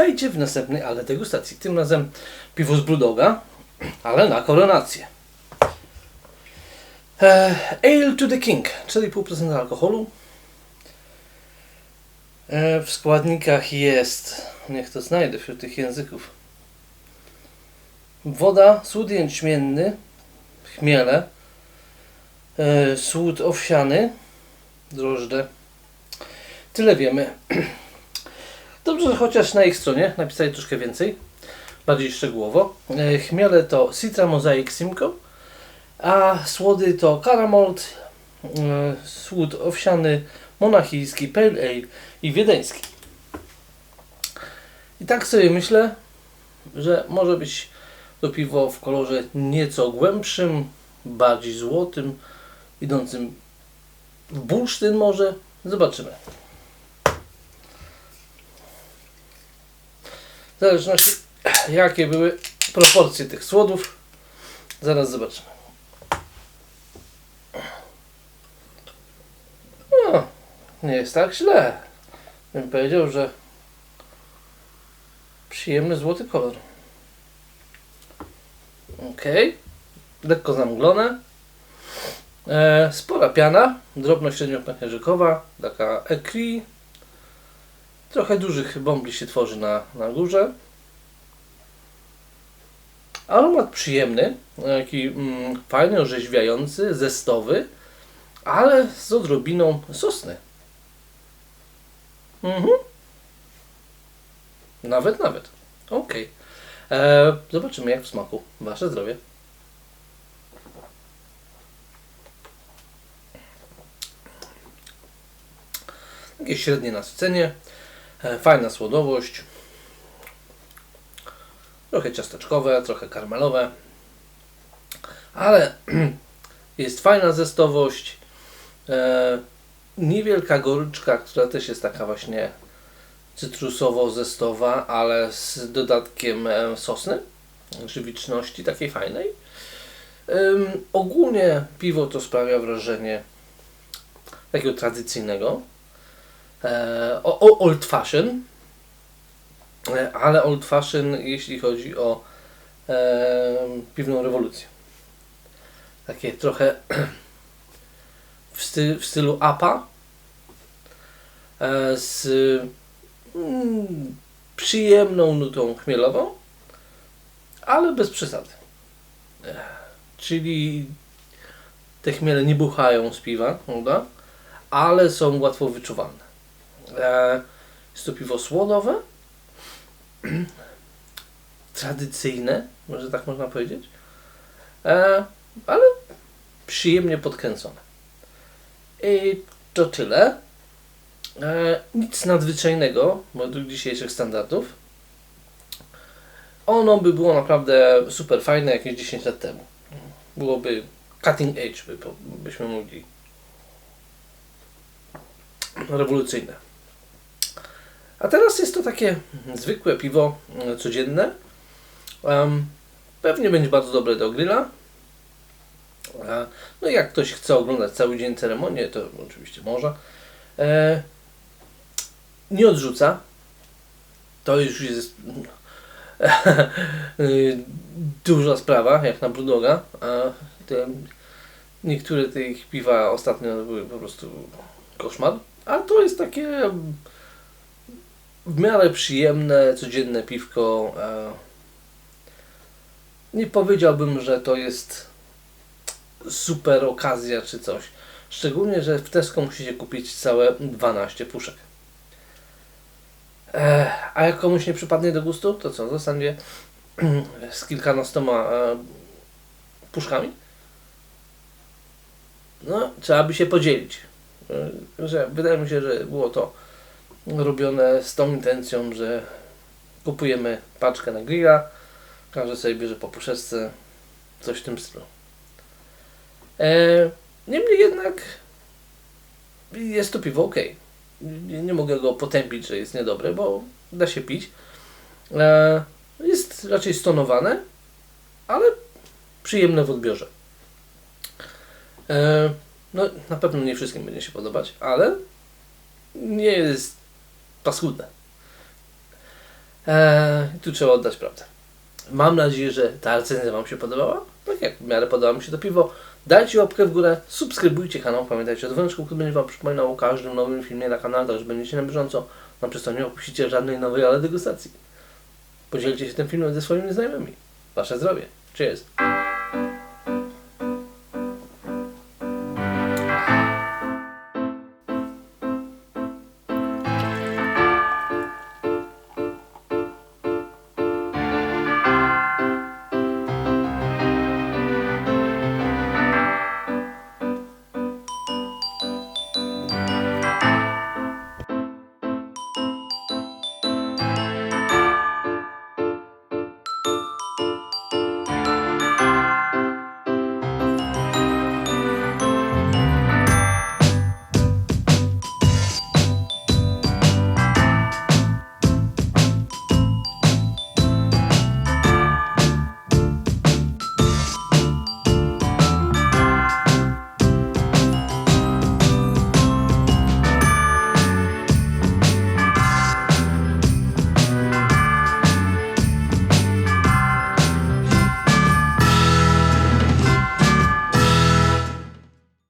Witajcie w następnej ale degustacji. Tym razem piwo z Brudoga, ale na koronację. E, Ale to the King, 4,5% alkoholu. E, w składnikach jest, niech to znajdę wśród tych języków. Woda, słód jęczmienny, chmiele, e, słód owsiany, drożdże. Tyle wiemy. Dobrze, że chociaż na ich stronie napisali troszkę więcej, bardziej szczegółowo. E, Chmiele to Citra Mosaic Simcoe, a słody to Caramalt, e, słód owsiany, monachijski, Pale Ale i wiedeński. I tak sobie myślę, że może być to piwo w kolorze nieco głębszym, bardziej złotym, idącym w bursztyn może. Zobaczymy. Zależności jakie były proporcje tych słodów, zaraz zobaczymy. No, nie jest tak źle. Bym powiedział, że przyjemny złoty kolor. Ok. Lekko zamglone. E, spora piana, drobno-średnio-pęcherzykowa, taka ekri. Trochę dużych bombli się tworzy na, na górze. Aromat przyjemny, taki mm, fajny, orzeźwiający, zestowy, ale z odrobiną sosny. Mhm. Nawet, nawet. Ok. E, zobaczymy jak w smaku. Wasze zdrowie. Takie średnie nasycenie. E, Fajna słodowość. Trochę ciasteczkowe, trochę karmelowe. Ale jest fajna zestowość. E, niewielka goryczka, która też jest taka właśnie cytrusowo-zestowa, ale z dodatkiem e, sosny, żywiczności takiej fajnej. Ogólnie piwo to sprawia wrażenie takiego tradycyjnego, e, o, o old fashion, e, ale old fashion jeśli chodzi o e, piwną rewolucję. Takie trochę w, sty, w stylu APA e, z mm, przyjemną nutą chmielową, ale bez przesady. E, Czyli te chmiele nie buchają z piwa, prawda? ale są łatwo wyczuwalne. E, Jest to piwo słodowe, tradycyjne, może tak można powiedzieć, e, ale przyjemnie podkręcone. I to tyle. E, Nic nadzwyczajnego według dzisiejszych standardów. Ono by było naprawdę super fajne jakieś 10 lat temu. Byłoby cutting edge, by, byśmy mówili. Rewolucyjne. A teraz jest to takie zwykłe piwo e, codzienne. Em, pewnie będzie bardzo dobre do grilla. No jak ktoś chce oglądać cały dzień ceremonię, to oczywiście może. E, nie odrzuca. To już jest y, duża sprawa, jak na Brudoga. Te, niektóre tych piwa ostatnio były po prostu koszmar. A to jest takie mm, w miarę przyjemne, codzienne piwko. E, nie powiedziałbym, że to jest super okazja czy coś. Szczególnie, że w Tesco musicie kupić całe 12 puszek. E, a jak komuś nie przypadnie do gustu, to co? Zostanie z kilkunastoma e, puszkami? No, trzeba by się podzielić. Że wydaje mi się, że było to robione z tą intencją, że kupujemy paczkę na grilla, każdy sobie bierze po puszeczce, coś w tym stylu. E, niemniej jednak jest to piwo ok. Nie, nie mogę go potępić, że jest niedobre, bo da się pić. E, jest raczej stonowane, ale przyjemne w odbiorze. E, no, na pewno nie wszystkim będzie się podobać, ale nie jest paskudne. Eee, tu trzeba oddać prawdę. Mam nadzieję, że ta recenzja Wam się podobała. Tak jak w miarę podoba mi się to piwo. Dajcie łapkę w górę, subskrybujcie kanał, pamiętajcie o dzwoneczku, który będzie Wam przypominał o każdym nowym filmie na kanale, tak że będziecie na bieżąco. No przez to nie opuścicie żadnej nowej, ale degustacji. Podzielcie się tym filmem ze swoimi znajomymi. Wasze zdrowie. Cheers.